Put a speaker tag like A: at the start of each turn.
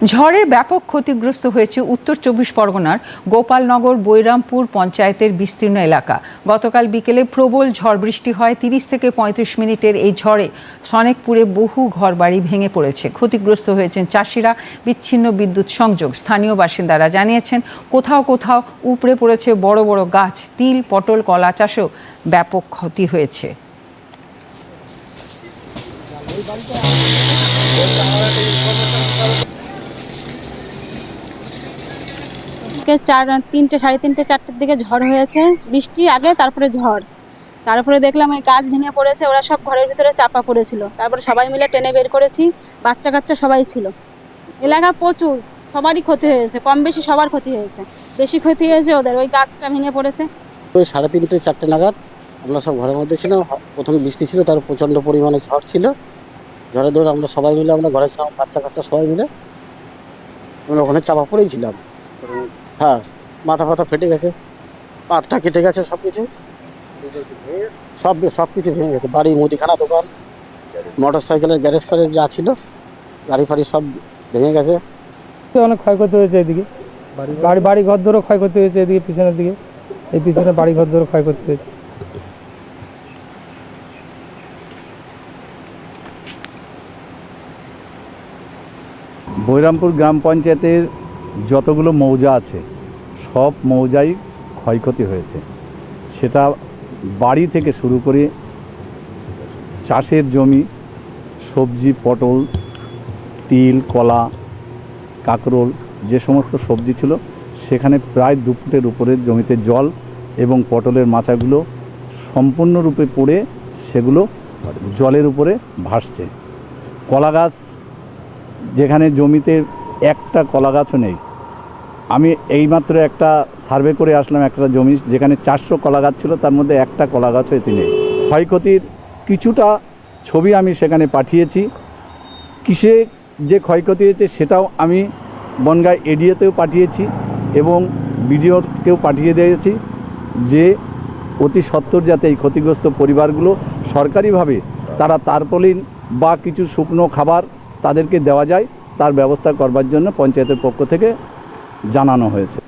A: ঝড়ে ব্যাপক ক্ষতিগ্রস্ত হয়েছে উত্তর চব্বিশ পরগনার গোপালনগর, বৈরামপুর পঞ্চায়েতের বিস্তীর্ণ এলাকা। গতকাল বিকেলে প্রবল ঝড় বৃষ্টি হয়, তিরিশ থেকে পঁয়ত্রিশ মিনিটের এই ঝড়ে সনেকপুরে বহু ঘরবাড়ি ভেঙে পড়েছে। ক্ষতিগ্রস্ত হয়েছেন চাষিরা, বিচ্ছিন্ন বিদ্যুৎ সংযোগ। স্থানীয় বাসিন্দারা জানিয়েছেন, কোথাও কোথাও উপড়ে পড়েছে বড় বড় গাছ, তিল, পটল, কলা চাষেও ব্যাপক ক্ষতি হয়েছে।
B: কে চার, তিনটে, সাড়ে তিনটে, চারটের দিকে ঝড় হয়েছে, বৃষ্টি আগে, তারপরে ঝড়। তারপরে দেখলাম এই গাছ ভেঙে পড়েছে, ওরা সব ঘরের ভিতরে চাপা পড়েছিল। তারপরে সবাই মিলে টেনে বের করেছি বাচ্চা কাচ্চা সবাই ছিল। এলাকা প্রচুর, সবারই ক্ষতি হয়েছে কম বেশি সবার ক্ষতি হয়েছে। বেশি ক্ষতি হয়েছে ওদের, ওই গাছটা ভেঙে পড়েছে।
C: ওই সাড়ে তিনটে, চারটে নাগাদ আমরা সব ঘরের মধ্যে ছিলাম, প্রথমে বৃষ্টি ছিল তার প্রচণ্ড পরিমাণে ঝড় ছিল। ঝড়ে দৌড়ে আমরা সবাই মিলে, আমরা ঘরে ছিলাম বাচ্চা কাচ্চা সবাই মিলে, আমরা ওখানে চাপা পড়েই ছিলাম। হ্যাঁ মাথা ফাথা ফেটে গেছে পাতটা কেটে গেছে সব কিছু সব সব কিছু ভেঙে গেছে। বাড়ি মুদিখানা দোকান মোটর সাইকেলের গ্যারেজ ফ্যারেজ যা ছিল গাড়ি ফাড়ি সব ভেঙে গেছে।
D: অনেক ক্ষয়ক্ষতি হয়েছে এদিকে। বাড়ি বাড়ি ঘর ধরো ক্ষয়ক্ষতি হয়েছে এদিকে পিছনের দিকে। এই পিছনে বাড়ি ঘর ধরো ক্ষয়ক্ষতি হয়েছে।
E: বৈরামপুর গ্রাম পঞ্চায়েতের যতগুলো মৌজা আছে, সব মৌজাই ক্ষয়ক্ষতি হয়েছে। সেটা বাড়ি থেকে শুরু করে চাষের জমি, সবজি, পটল, তিল, কলা, কাঁকরোল, যে সমস্ত সবজি ছিল, সেখানে প্রায় দু ফুটের উপরে জমিতে জল এবং পটলের মাচাগুলো সম্পূর্ণরূপে পড়ে, সেগুলো জলের উপরে ভাসছে। কলা গাছ যেখানে জমিতে একটা কলা গাছও নেই। আমি এইমাত্র একটা সার্ভে করে আসলাম একটা জমি যেখানে চারশো কলা গাছ ছিল, তার মধ্যে একটা কলা গাছও এতে নেই। ক্ষয়ক্ষতির কিছুটা ছবি আমি সেখানে পাঠিয়েছি। কিসে যে ক্ষয়ক্ষতি হয়েছে সেটাও আমি বনগাঁ এডিওতেও পাঠিয়েছি এবং বিডিওকেও পাঠিয়ে দিয়েছি যে অতি সত্বর যাতে এই ক্ষতিগ্রস্ত পরিবারগুলো সরকারিভাবে তারা তারপলিন বা কিছু শুকনো খাবার তাদেরকে দেওয়া যায়। তার ব্যবস্থা করবার জন্য পঞ্চায়েতের পক্ষ থেকে জানানো হয়েছে।